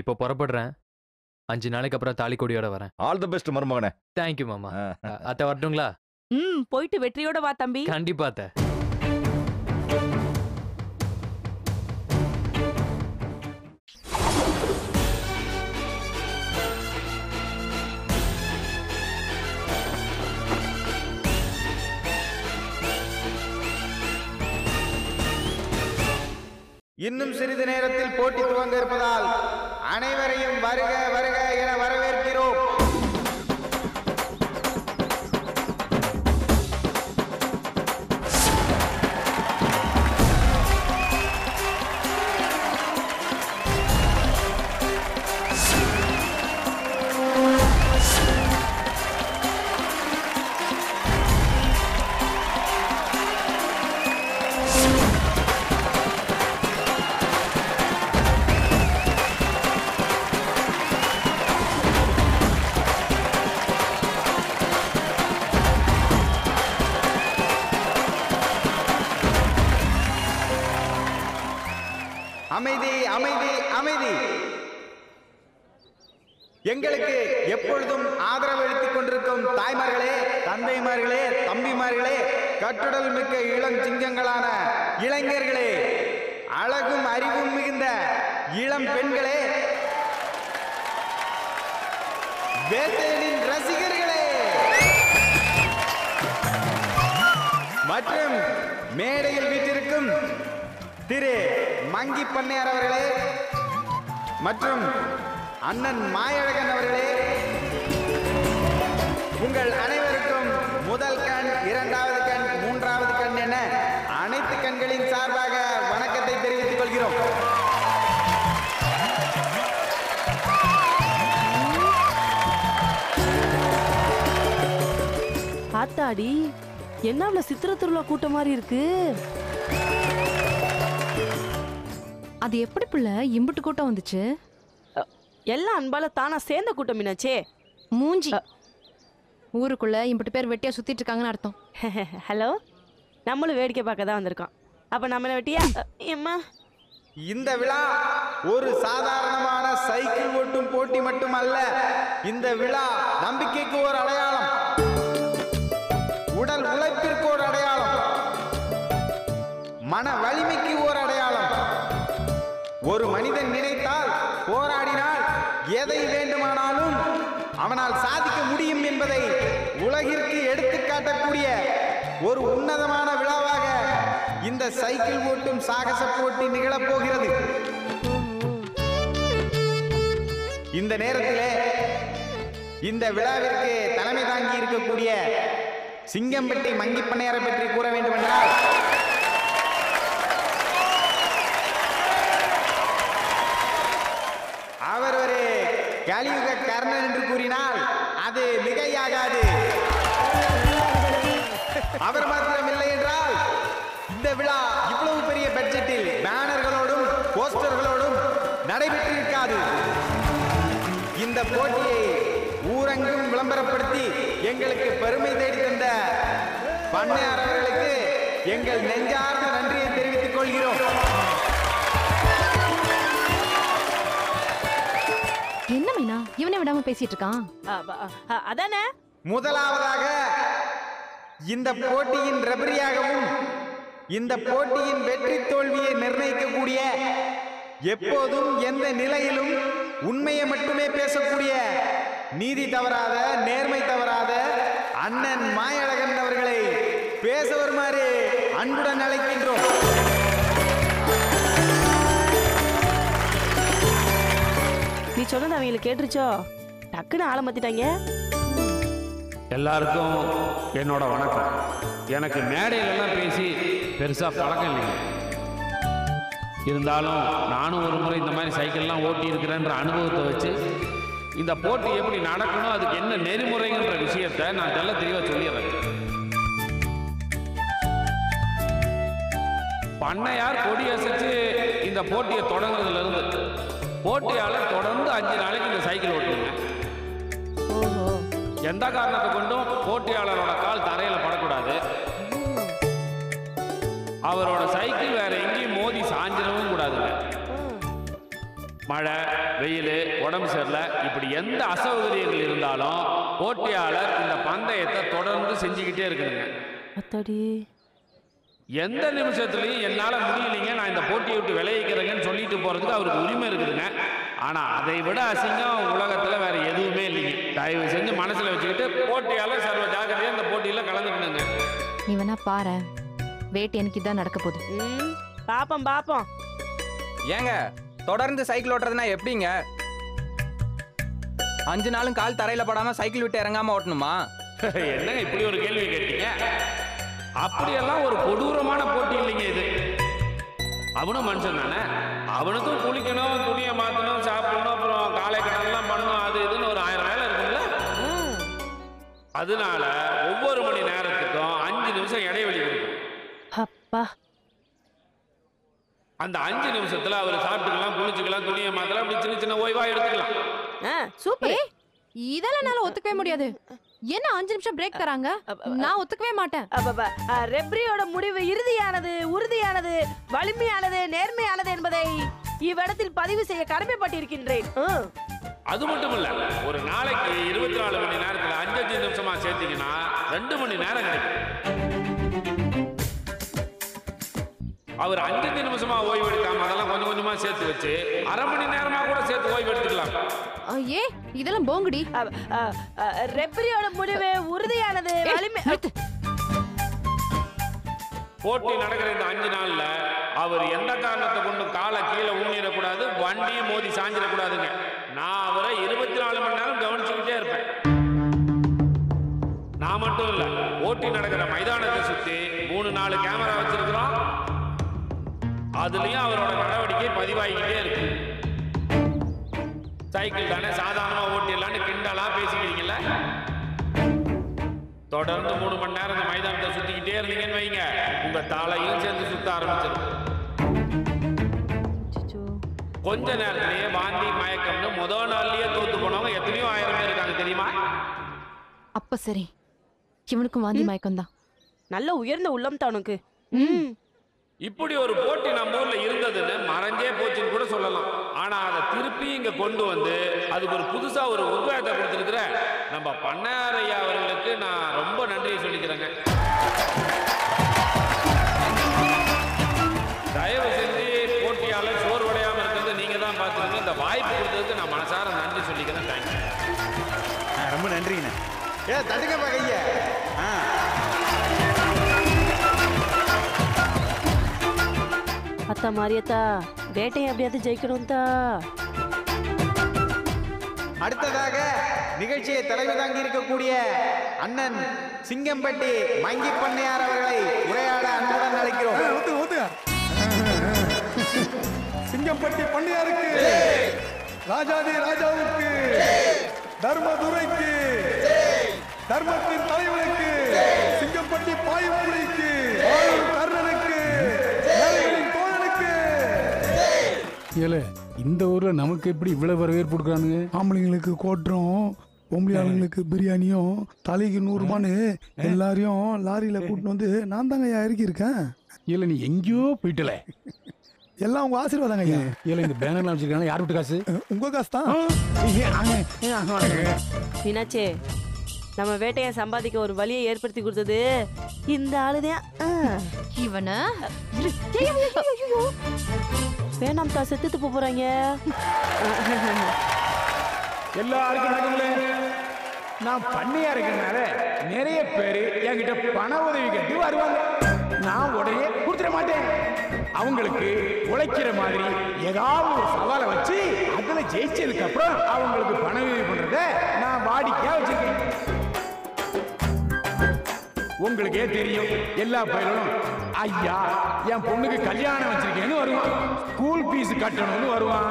இப்போ புறப்படுறேன். அஞ்சு நாளைக்கு அப்புறம் தாலி கொடியோட வரேன். ஆல் தி பெஸ்ட் மருமகனே. தேங்க்யூ மாமா. அத்தை வரட்டுங்களா? ம் போயிட்டு வெற்றியோட வா தம்பி. கண்டிப்பா அத்தை. இன்னும் சிறிது நேரத்தில் போட்டி துவங்க இருப்பதால் அனைவரையும் வருக வருக என வரவேற்பு அமைதி அமைதி அமைதி. எங்களுக்கு எப்பொழுதும் ஆதரவு அளித்துக் கொண்டிருக்கும் தாய்மார்களே தந்தைமார்களே தம்பிமார்களே கட்டுடல் மிக்க இளம் சிங்கங்களான இளைஞர்களே அழகும் அறிவும் மிகுந்த இளம் பெண்களே வேட்டையனின் ரசிகர்களே. மற்றும் மேடையில் வீட்டிற்கும் திரு மங்கி பண்ணையார் அவர்களே மற்றும் அண்ணன் மாயழகன் அவர்களே உங்கள் அனைவருக்கும் முதல் கண் இரண்டாவது கண் மூன்றாவது கண் என அனைத்து கண்களின் சார்பாக வணக்கத்தை தெரிவித்துக் கொள்கிறோம். பார்த்தாடி என்ன அவ்வளவு சித்திர திருவிழா கூட்டம் மாதிரி இருக்கு? அது எப்படி புள்ள? இம்புட்டு கூட்டம் வந்துச்சு? எல்லாம் அன்பால தானா சேர்ந்த கூட்டம் மீனாச்சே. மூஞ்சி. ஊருக்குள்ள இம்புட்டு பேர் வெட்டியா சுத்திட்டு இருக்காங்கன்னு அர்த்தம். ஹலோ? நம்மளும் வேடிக்கை பார்க்க தான் வந்திருக்கோம். அப்ப நம்ம என்ன வெட்டியா? ஏம்மா? இந்த விழா ஒரு சாதாரணமான சைக்கிள் ஓட்டும் போட்டி மட்டுமல்ல இந்த விழா நம்பிக்கைக்கு ஒரு அடையாளம். உடல் உழைப்பிற்கு ஒரு அடையாளம். மன வலிமைக்கு ஒரு அடையாளம். ஒரு மனிதன் நினைத்தால் போராடினால் எதை வேண்டுமானாலும் அவனால் சாதிக்க முடியும் என்பதை உலகிற்கு எடுத்துக்காட்டக்கூடிய ஒரு உன்னதமான விழாவாக இந்த சைக்கிள் ஓட்டும் சாகச போட்டி நிகழப் போகிறது இந்த நேரத்திலே இந்த விழாவிற்கு தலைமை தாங்கி இருக்கக்கூடிய சிங்கம்பட்டி மங்கிப்பண்ணையரை பற்றி கூற வேண்டும் என்றால் அவர் ஒரு கலியுக கர்ணன் என்று கூறினால் அது மிகையாகாது. அவர் மாத்திரம் இல்லை என்றால் இந்த விழா இவ்வளவு பெரிய பட்ஜெட்டில் பேனர்களோடும் போஸ்டர்களோடும் நடைபெற்றிருக்காது. இந்த போட்டியை ஊரெங்கும் விளம்பரப்படுத்தி எங்களுக்கு பெருமை தேடி தந்த பண்ணையார் அவர்களுக்கு எங்கள் நெஞ்சார்ந்த நன்றியை தெரிவித்துக் கொள்கிறோம். இவனை விடாம பேசிட்டு இருக்கான் அதானே? முதலாவதாக இந்த போட்டியின் ரெபரியாகவும் இந்த போட்டியின் வெற்றி தோல்வியை நிர்ணயிக்கக்கூடிய எப்போதும் எந்த நிலையிலும் உண்மையை மட்டுமே பேசக்கூடிய நீதி தவறாத நேர்மை தவறாத அண்ணன் மாயழகன் அவர்களை பேச வருமாறு அன்புடன் அழைக்கின்றோம். சொன்னது அவங்களுக்கு கேட்டுருச்சோ? டக்குன்னு ஆளை மாத்திட்டாங்க. எல்லாருக்கும் என்னோட வணக்கம். எனக்கு மேடையிலலாம் பேசி பெருசாக பழக்கம் இல்லைங்க. இருந்தாலும் நானும் ஒரு முறை இந்த மாதிரி சைக்கிள்லாம் ஓட்டி இருக்கிறேன்ற அனுபவத்தை வச்சு இந்த போட்டி எப்படி நடக்கணும் அதுக்கு என்ன நெறிமுறைங்கிற விஷயத்தை நான் தெல்ல தெளிவாக சொல்லிடுறேன். பண்ணையார் கொடி அசைச்சு இந்த போட்டியை தொடங்குறதுல இருந்து போட்டியாளர் தொடர்ந்து அஞ்சு நாளைக்கு இந்த சைக்கிள் ஓட்டுங்க. எந்த காரணத்தை கொண்டும் போட்டியாளரோட கால் தரையில படக்கூடாது. அவரோட சைக்கிள் வேற எங்கேயும் மோதி சாஞ்சிடவும் கூடாதுங்க. மழை வெயில் உடம்பு சரியில்லை. இப்படி எந்த அசௌகரியங்கள் இருந்தாலும் போட்டியாளர் இந்த பந்தயத்தை தொடர்ந்து செஞ்சுக்கிட்டே இருக்கணுங்க. எந்த நிமிஷத்துலையும் என்னால் முடியலைங்க. நான் இந்த போட்டியை விட்டு விளைவிக்கிறேங்கன்னு சொல்லிட்டு போகிறதுக்கு அவருக்கு உரிமை இருக்குதுங்க. ஆனால் அதை விட அசிங்கம் உலகத்தில் வேற எதுவுமே இல்லைங்க. தயவு செஞ்சு மனசில் வச்சுக்கிட்டு போட்டியாளர் சர்வ ஜாக்கிரதையாக இந்த போட்டியில் கலந்துக்கணுங்க. நீ வேணா பாரு. வேட்டு எனக்கு இதான் நடக்க போகுது. ம் பாப்போம் பாப்போம். ஏங்க தொடர்ந்து சைக்கிள் ஓட்டுறதுனா எப்படிங்க? அஞ்சு நாளும் கால் தரையில படாம சைக்கிள் விட்டு இறங்காம ஓட்டணுமா? என்னங்க இப்படி ஒரு கேள்வி கேட்டீங்க? அப்படியெல்லாம் ஒரு கொடூரமான போட்டி இல்லைங்க இது. அவனும் மனுஷன் தானே? அவனுக்கும் குளிக்கணும் துணியை மாற்றணும் சாப்பிடணும் அப்புறம் காலை கடன்லாம் பண்ணணும் அது இதுன்னு ஒரு ஆயிரம் வேலை இருக்குல்ல ம். அதனால ஒவ்வொரு மணி நேரத்துக்கும் அஞ்சு நிமிஷம் இடைவெளி அப்பா. அந்த அஞ்சு நிமிஷத்துல அவர் சாப்பிட்டுக்கலாம் குளிச்சுக்கலாம் துணியை மாத்தலாம் அப்படி சின்ன சின்ன ஓய்வா எடுத்துக்கலாம். சூப்பர். இதெல்லாம் என்னால ஒத்துக்கவே முடியாது. என்ன அஞ்சு நிமிஷம் பிரேக் தராங்க? நான் ஒத்துக்கவே மாட்டேன். ரெப்ரியோட முடிவு இறுதியானது உறுதியானது வலிமையானது நேர்மையானது என்பதை இவ்விடத்தில் பதிவு செய்ய கடமைப்பட்டிருக்கின்றேன். அது மட்டும் இல்ல ஒரு நாளைக்கு இருபத்தி நாலு மணி நேரத்துல அஞ்சு அஞ்சு நிமிஷமா சேர்த்தீங்கன்னா ரெண்டு மணி நேரம் கிடைக்கும். அவர் அஞ்சு அஞ்சு நிமிஷமா ஓய்வு எடுக்காம அதெல்லாம் கொஞ்சம் கொஞ்சமா சேர்த்து வச்சு அரை மணி நேரமா ஏ இதெல்லாம் போங்குடி. ரெப்ரியோட முடிவு உறுதியானது. வலிமை. போட்டி நடக்கிற இந்த அஞ்சு நாள்ல அவர் எந்த காரணத்தை கொண்டு காலை கீழே ஊனிடக்கூடாது வண்டியும் மோதி சாஞ்சிடக்கூடாதுங்க. நான் அவரை இருபத்தி நாலு மணி நேரம் கவனிச்சுக்கிட்டே இருப்பேன். நான் மட்டும் இல்ல போட்டி நடக்கிற மைதானத்தை சுத்தி மூணு நாலு கேமரா வச்சிருக்கிறோம். அதுலயும் அவரோட நடவடிக்கை பதிவாகிக்கிட்டே இருக்கு. சைக்கிள் தானே சாதாரணமா ஓட்டிடலான்னு கிண்டலா பேசிக்கிறீங்கல்ல? தொடர்ந்து மூணு மணி நேரம் இந்த மைதானத்தை சுத்திக்கிட்டே இருந்தீங்கன்னு வைங்க. உங்க தலையும் சேர்ந்து சுத்த ஆரம்பிச்சிடும். கொஞ்ச நேரத்திலேயே வாந்தி மயக்கம்னு முதல் நாள்லயே தோத்து போனவங்க எத்தனையோ ஆயிரம் பேர் இருக்காங்க தெரியுமா? அப்ப சரி. இவனுக்கும் வாந்தி மயக்கம் தான் நல்ல உயர்ந்த உள்ளம் தான் உனக்கு. ம். இப்படி ஒரு போட்டி நம்ம ஊர்ல இருந்ததுன்னு மறைஞ்சே போச்சுன்னு கூட சொல்லலாம். ஆனா அதை திருப்பி இங்க கொண்டு வந்து அதுக்கு ஒரு புதுசா ஒரு உத்வேகத்தை கொடுத்திருக்கிற நம்ம பண்ணாரையா அவர்களுக்கு நான் ரொம்ப நன்றியை சொல்லிக்கிறேங்க. தயவு செஞ்சு போட்டியாளர் சோர்வடையாம இருக்கிறது நீங்க தான் பார்த்துருங்க. இந்த வாய்ப்பு கொடுத்ததுக்கு நான் மனசார நன்றி சொல்லிக்கிறேன். தேங்க்யூ ரொம்ப நன்றிண்ணே ஏ தட்டுங்கப்பா கைய. அத்தா மாரியத்தா வேட்டையை எப்படியாவது ஜெயிக்கணும் தா அடுத்ததாக நிகழ்ச்சியை தலைமை தாங்கி இருக்கக்கூடிய அண்ணன் சிங்கம்பட்டி மங்கி பண்ணையார் அவர்களை உரையாட அன்புடன் அழைக்கிறோம். ஊத்து ஊத்து. சிங்கம்பட்டி பண்ணையாருக்கு ராஜாதி ராஜாவுக்கு தர்மதுரைக்கு தர்மத்தின் தலைவனுக்கு சிங்கம்பட்டி பாயமுறைக்கு ஏலே இந்த ஊர்ல நமக்கு எப்படி இவ்வளவு வரவேற்பு கொடுக்குறானுங்க? ஆம்பளைங்களுக்கு கோட்டுறோம் பொம்பளை ஆளுங்களுக்கு பிரியாணியும் தலைக்கு நூறுபான்னு எல்லாரையும் லாரியில கூட்டிட்டு வந்து நான் தாங்க ஐயா இறக்கி இருக்கேன் இல்ல நீ எங்கேயோ போயிட்டல. எல்லாம் உங்க ஆசீர்வாதங்க ஐயா. இல்ல இந்த பேனர்லாம் வச்சிருக்காங்க யார் விட்டு காசு? உங்க காசு தான் மீனாட்சி நம்ம வேட்டையை சம்பாதிக்க ஒரு வழியை ஏற்படுத்தி கொடுத்தது இந்த ஆளுதான். இவன? வேணாம்க்கா தா செத்துட்டு போறாங்க. எல்லாருக்கும் நான் பண்ணையா இருக்கறனால நிறைய பேர் என்கிட்ட பண உதவி கேட்டு வருவாங்க. நான் உடனே கொடுத்துட மாட்டேன். அவங்களுக்கு உழைக்கிற மாதிரி ஏதாவது ஒரு சவாலை வச்சு அதுல ஜெயிச்சதுக்கு அப்புறம் அவங்களுக்கு பண உதவி பண்றத நான் வாடிக்கையா வச்சிருக்கேன். உங்களுக்கே தெரியும் எல்லா பயிரும் ஐயா என் பொண்ணுக்கு கல்யாணம் வச்சிருக்கேன்னு வருவான். ஸ்கூல் ஃபீஸ் கட்டணும்னு வருவான்.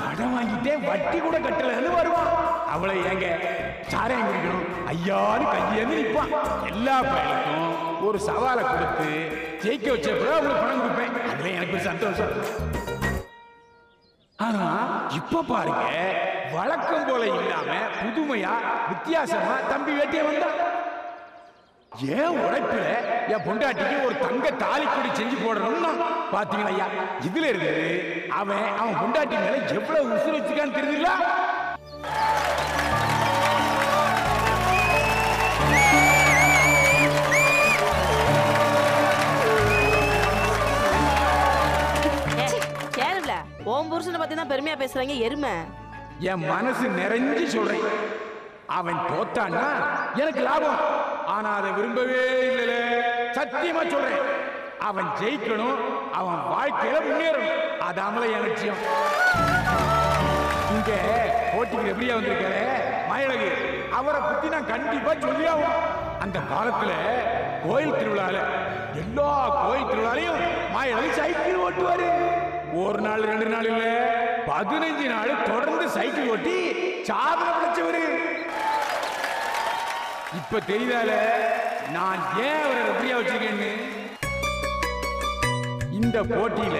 கடன் வாங்கிட்டே வட்டி கூட கட்டலன்னு வருவான். அவளை ஏங்க சாரையும் குடிக்கணும். ஐயான்னு கையேந்து நிற்பான் எல்லா பயிலுக்கும் ஒரு சவாலை கொடுத்து ஜெயிக்க வச்ச பிறகு அவங்களுக்கு பணம் கொடுப்பேன். அதுல எனக்கு ஒரு சந்தோஷம். ஆனா இப்ப பாருங்க வழக்கம் போல இல்லாம புதுமையா வித்தியாசமா தம்பி வேட்டிய வந்தான். ஏன் உழைப்புல என் பொண்டாட்டிக்கு ஒரு தங்க தாலி கொடி செஞ்சு போடணும்னா பாத்தீங்களா ஐயா? இதுல இருக்குது அவன் அவன் பொண்டாட்டி மேல எவ்வளவு உசுறு வச்சுக்கான்னு தெரியுதுல்ல கேளுல ஓம் புருஷனை பத்தி தான் பெருமையா பேசுறாங்க எருமை. என் மனசு நிறைஞ்சு சொல்றேன். அவன் தோத்தான்னா எனக்கு லாபம். ஆனா அதை விரும்பவே இல்லைல. சத்தியமா சொல்றேன். அவன் ஜெயிக்கணும் அவன் வாழ்க்கையில முன்னேறணும். அதாமல என் லட்சியம் இங்க போட்டிக்கு எப்படியா வந்திருக்காரு? மயிலகு. அவரை பத்தி நான் கண்டிப்பா சொல்லியாவும் அந்த காலத்துல கோயில் திருவிழால எல்லா கோயில் திருவிழாலையும் மயிலகு சைக்கிள் ஓட்டுவாரு. ஒரு நாள் ரெண்டு நாள் இல்ல பதினஞ்சு நாள் தொடர்ந்து சைக்கிள் ஓட்டி சாதனை பிடிச்சவரு. இப்ப தெரியுதால நான் ஏன் அவரை ரெஃப்ரியா வச்சிருக்கேன்னு? இந்த போட்டியில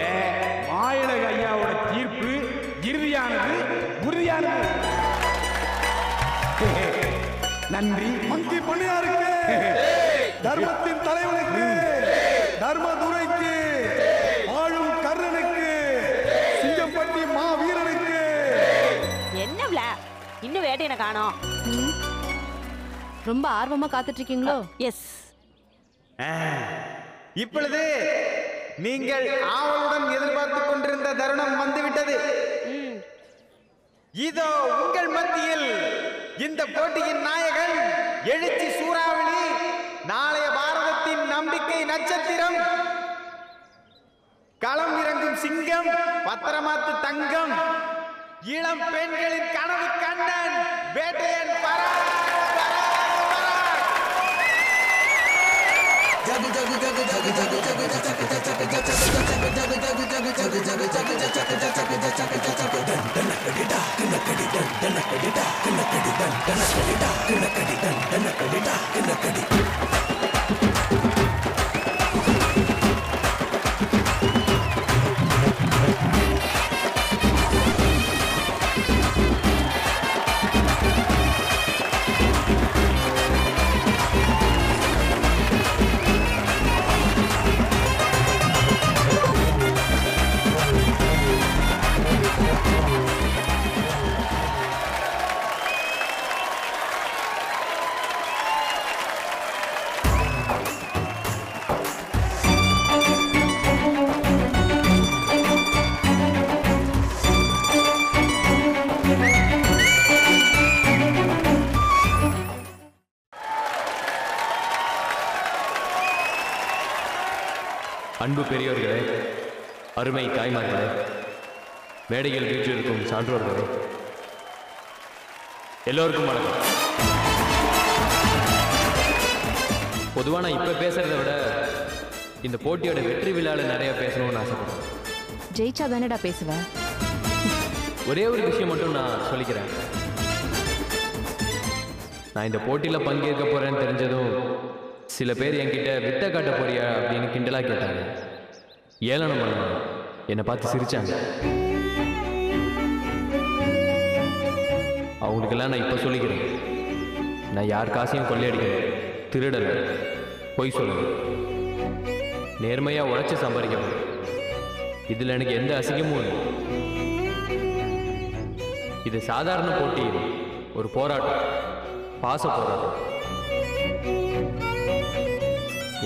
மாயழக ஐயாவோட தீர்ப்பு இறுதியானது உறுதியானது. நன்றி. மங்கி பண்ணியாருக்கு தர்மத்தின் தலைவனுக்கு. தர்மதுரைக்கு. ஆளும் கர்ணனுக்கு. சிங்கப்பட்டி மாவீரனுக்கு. என்ன இன்னும் வேட்டையனை காணோம். ரொம்ப ஆர்வமா காத்துட்டு இருக்கீங்களோ எஸ் இப்பொழுது நீங்கள் ஆவலுடன் எதிர்பார்த்து கொண்டிருந்த தருணம் வந்துவிட்டது. இதோ உங்கள் மத்தியில் இந்த போட்டியின் நாயகன் எழுச்சி சூறாவளி நாளைய பாரதத்தின் நம்பிக்கை நட்சத்திரம். களம் இறங்கும் சிங்கம் பத்திரமாத்து தங்கம் இளம் பெண்களின் கனவு கண்ணன் வேட்டையன் பராக், Kena kedi dan kena kedi dan kena kedi dan kena kedi அன்பு பெரியோர்களே அருமை தாய்மார்களே மேடையில் வீற்றிருக்கும் சான்றோர்களே எல்லோருக்கும் வணக்கம். பொதுவாக நான் இப்போ பேசுறத விட இந்த போட்டியோட வெற்றி விழாவில் நிறைய பேசணும்னு ஆசைப்படுறேன். ஜெயிச்சா தானேடா பேசுவ? ஒரே ஒரு விஷயம் மட்டும் நான் சொல்லிக்கிறேன். நான் இந்த போட்டியில் பங்கேற்க போறேன்னு தெரிஞ்சதும் சில பேர் என்கிட்ட வித்த காட்ட போறியா? அப்படின்னு கிண்டலா கேட்டாங்க. ஏளனம் பண்ணாங்க. என்னை பார்த்து சிரிச்சாங்க. அவங்களுக்கெல்லாம் நான் இப்போ சொல்லிக்கிறேன். நான் யார் காசையும் கொள்ளையடிக்கிறேன் திருடல. பொய் சொல்லணும் நேர்மையாக உழைச்சி சம்பாதிக்கணும். இதில் எனக்கு எந்த அசிங்கமும் இல்லை. இது சாதாரண போட்டி ஒரு போராட்டம் பாச போராட்டம்.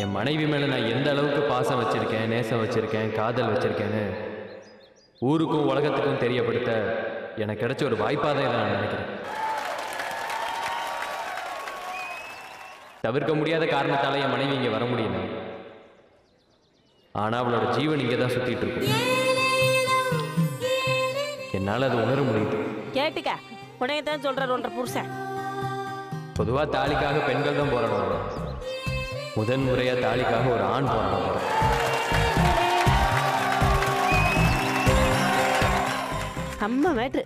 என் மனைவி மேல நான் எந்த அளவுக்கு பாசம் வச்சிருக்கேன் நேசம் வச்சிருக்கேன் காதல் வச்சிருக்கேன்னு ஊருக்கும் உலகத்துக்கும் தெரியப்படுத்த எனக்கு கிடைச்ச ஒரு வாய்ப்பாக தான் நான் நினைக்கிறேன். தவிர்க்க முடியாத காரணத்தால என் மனைவி இங்கே வர முடியல. ஆனா அவளோட ஜீவன் இங்கே தான் சுத்திட்டு இருக்கும் என்னால் அதை உணர முடியுது. கேட்டுக்க. உனையத்தான் சொல்றாரு ஒன்றரை புருஷன். பொதுவா தாலிக்காக பெண்கள் தான் போராடுவாங்க. முதன் முறையா தாலிக்காக ஒரு ஆண் போராடுவாங்க அம்மா மேட்ரு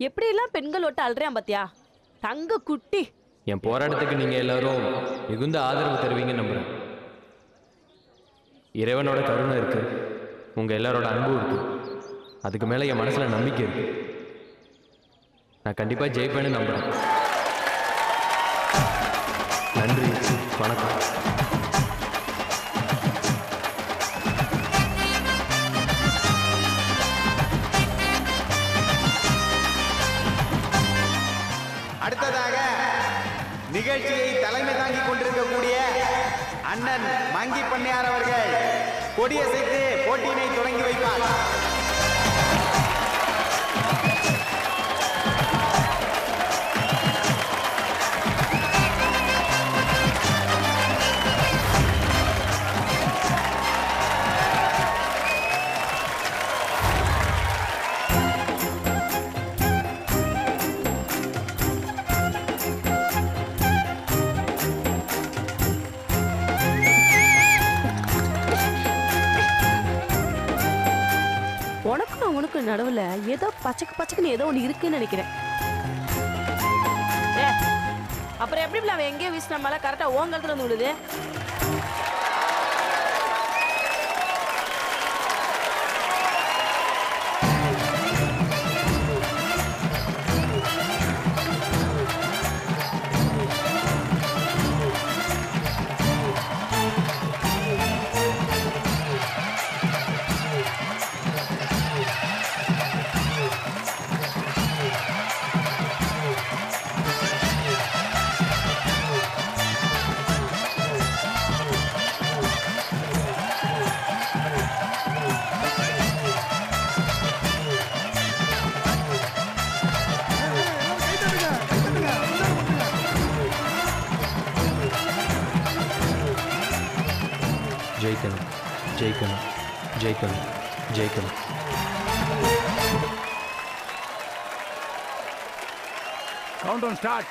எப்படியெல்லாம் பெண்கள் ஒட்ட அல்றான் பாத்தியா? தங்க குட்டி. என் போராட்டத்துக்கு நீங்க எல்லாரும் மிகுந்த ஆதரவு தருவீங்கன்னு நம்புறேன். இறைவனோட கருணை இருக்கு. உங்க எல்லாரோட அன்பு இருக்கு. அதுக்கு மேல என் மனசுல நம்பிக்கை இருக்கு. நான் கண்டிப்பா ஜெயிப்பேன்னு நம்புறேன். நன்றி வணக்கம். அடுத்ததாக நிகழ்ச்சியை தலைமை தாங்கிக் கொண்டிருக்கக்கூடிய அண்ணன் மங்கி பண்ணையார் அவர்கள் கொடியசைத்து போட்டியினை தொடங்கி வைப்பார். உனக்கும் உனக்கும் நடுவில் ஏதோ பச்சைக்கு பச்சக்குன்னு ஏதோ ஒன்று இருக்குன்னு நினைக்கிறேன். அப்புறம் எப்படி அவன் எங்கேயோ வீசின மேல கரெக்டா ஓங்கலத்துல வந்து விழுது ஜெயிக்கணும் ஜெயிக்கணும் ஜெயிக்கணும் count down start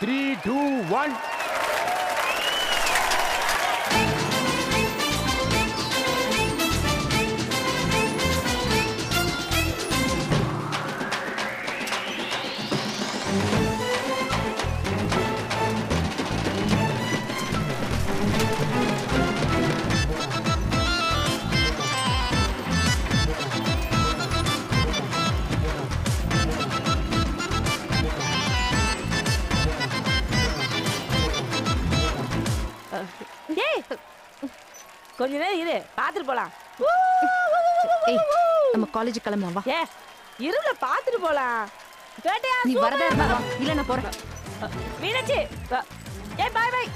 three two one ஏய் கொஞ்ச நேரம் இரு. பாத்துட்டு போலாம். ஏய் நம்ம காலேஜ் கிளம்பலாம் வா. ஏ இருல பாத்துட்டு போலாம். கேட்டியா நீ வரதா இருந்தா வா. இல்ல நான் போறேன். மீனாட்சி. ஏய் பாய் பாய்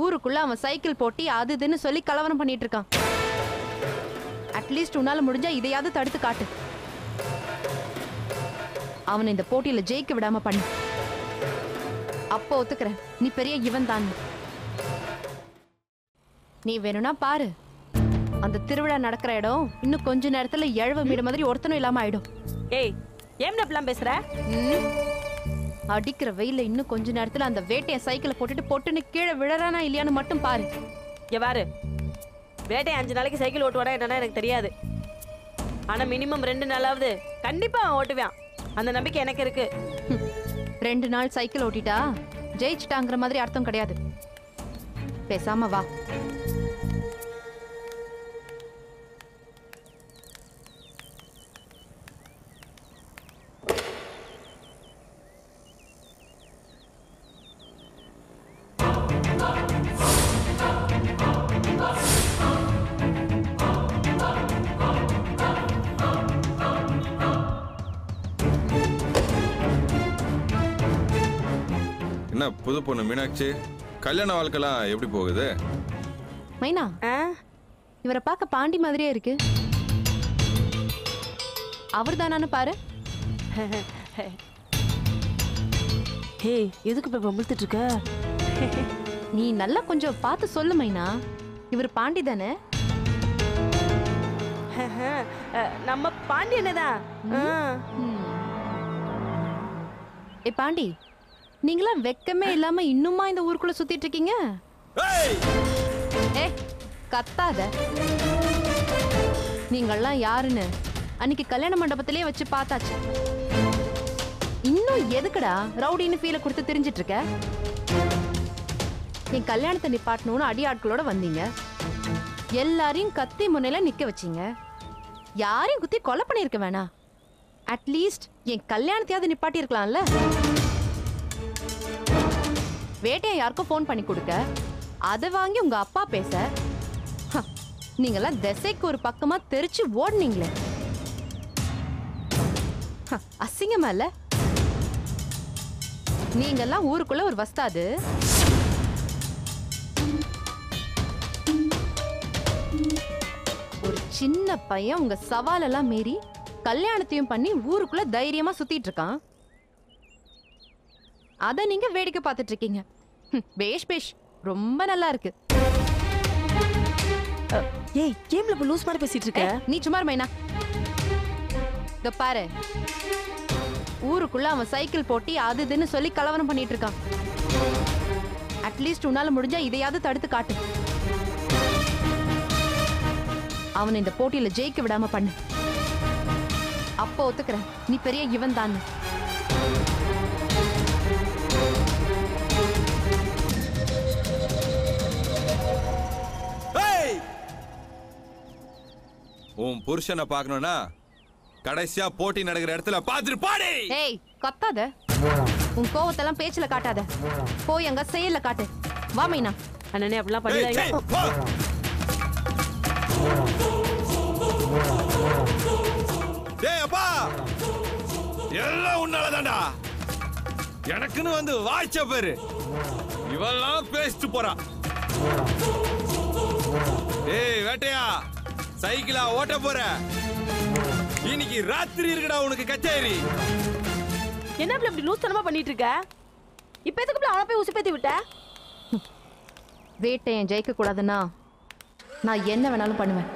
ஊருக்குள்ள அவன் சைக்கிள் போட்டி அது இதுன்னு சொல்லி கலவரம் பண்ணிட்டு இருக்கான். அட்லீஸ்ட் உன்னால முடிஞ்சா இதையாவது தடுத்து காட்டு. அவனை இந்த போட்டியில ஜெயிக்க விடாம பண்ணு. அப்போ ஒத்துக்கிறேன். நீ பெரிய இவன் தான் நீ வேணும்னா பாரு. அந்த திருவிழா நடக்கிற இடம் இன்னும் கொஞ்ச நேரத்துல எழவ வீடு மாதிரி ஒருத்தனும் இல்லாம ஆயிடும். ஏய் ஏம்ல இப்படிலாம் பேசுற. அடிக்கிற வெயில்ல இன்னும் கொஞ்ச நேரத்துல அந்த வேட்டைய சைக்கிளை போட்டுட்டு பொட்டுன்னு கீழே விழறானா இல்லையான்னு மட்டும் பாரு. பாரு. வேட்டை அஞ்சு நாளைக்கு சைக்கிள் ஓட்டுவானா என்னன்னா எனக்கு தெரியாது. ஆனா மினிமம் ரெண்டு நாளாவது கண்டிப்பா அவன் ஓட்டுவான். அந்த நம்பிக்கை எனக்கு இருக்கு. ரெண்டு நாள் சைக்கிள் ஓட்டிட்டா ஜெயிச்சிட்டாங்கிற மாதிரி அர்த்தம் கிடையாது. பேசாம வா. புது பொண்ணு மீனாட்சி கல்யாண வாழ்க்கைலாம் எப்படி போகுது? மைனா ஆ? இவரை பார்க்க பாண்டி மாதிரியே இருக்கு. அவர் தானான்னு பாரு. ஏய் எதுக்கு இப்ப பம்பிழுத்துட்டு இருக்க? நீ நல்லா கொஞ்சம் பார்த்து சொல்லு மைனா. இவர் பாண்டி தானே? நம்ம பாண்டியனே தான். ஏ பாண்டி. நீங்களா வெக்கமே இல்லாம இன்னுமா இந்த ஊருக்குள்ள சுத்திட்டு இருக்கீங்க? ஏ கத்தாத. நீங்கள்லாம் யாருன்னு? அன்னைக்கு கல்யாண மண்டபத்திலே வச்சு பார்த்தாச்சு. இன்னும் எதுக்குடா ரவுடின்னு ஃபீலை கொடுத்து தெரிஞ்சிட்டு இருக்க? என் கல்யாணத்தை நிப்பாட்டணும்னு அடியாட்களோட வந்தீங்க. எல்லாரையும் கத்தி முனையில நிக்க வச்சீங்க. யாரையும் குத்தி கொலை பண்ணியிருக்க வேணாம். அட்லீஸ்ட் என் கல்யாணத்தையாவது நிப்பாட்டி இருக்கலாம்ல வேட்டையை யாருக்கும் ஃபோன் பண்ணி கொடுக்க. அதை வாங்கி உங்க அப்பா பேச. ஹ, நீங்கெல்லாம் திசைக்கு ஒரு பக்கமா தெரிச்சு ஓடுனீங்களே. ஹ, அசிங்கமா இல்ல? நீங்கெல்லாம் ஊருக்குள்ள ஒரு வஸ்தாது ஒரு சின்ன பையன் உங்க சவாலெல்லாம் மீறி கல்யாணத்தையும் பண்ணி ஊருக்குள்ள தைரியமா சுத்திட்டு இருக்கான். அத நீங்க வேடிக்கை பார்த்துட்டு இருக்கீங்க பேஷ் பேஷ். ரொம்ப நல்லா இருக்கு. ஏய் கேம்ல இப்ப லூஸ் மாதிரி பேசிட்டு இருக்க. நீ சும்மா மைனா. இந்த பாரு. ஊருக்குள்ள அவன் சைக்கிள் போட்டி அது இதுன்னு சொல்லி கலவரம் பண்ணிட்டு இருக்கான். அட்லீஸ்ட் உன்னால முடிஞ்சா இதையாவது தடுத்து காட்டு. அவனை இந்த போட்டியில ஜெயிக்க விடாம பண்ணு. அப்போ ஒத்துக்கிறேன். நீ பெரிய இவன் தான் உன் புருஷனை பார்க்கணும்னா கடைசியா போட்டி நடக்கிற இடத்துல பார்த்துட்டு பாடி! ஏய் கத்தாத. உன் கோவத்தெல்லாம் பேச்சுல காட்டாத. போய் அங்க செயல்ல காட்டு. வா மைனா. அண்ணனே அப்படிலாம் ஏய், பண்ணிடாதீங்க. சீ, போ. டேய் அப்பா! எல்லாம் உன்னாலதான்டா. எனக்குன்னு வந்து வாய்ச்ச பேரு. இவெல்லாம் பேசிட்டு போறான் ஏய் வேட்டையா! சைக்கிளா ஓட்ட போற? இன்னைக்கு ராத்திரி இருக்குடா உனக்கு கச்சேரி. என்ன இப்படி இப்படி லூஸ் தனமா பண்ணிட்டு இருக்க? இப்ப எதுக்கு அவனை போய் உசுப்பேத்தி விட்ட? வேட்டையன் ஜெயிக்க கூடாதுன்னா நான் என்ன வேணாலும் பண்ணுவேன்.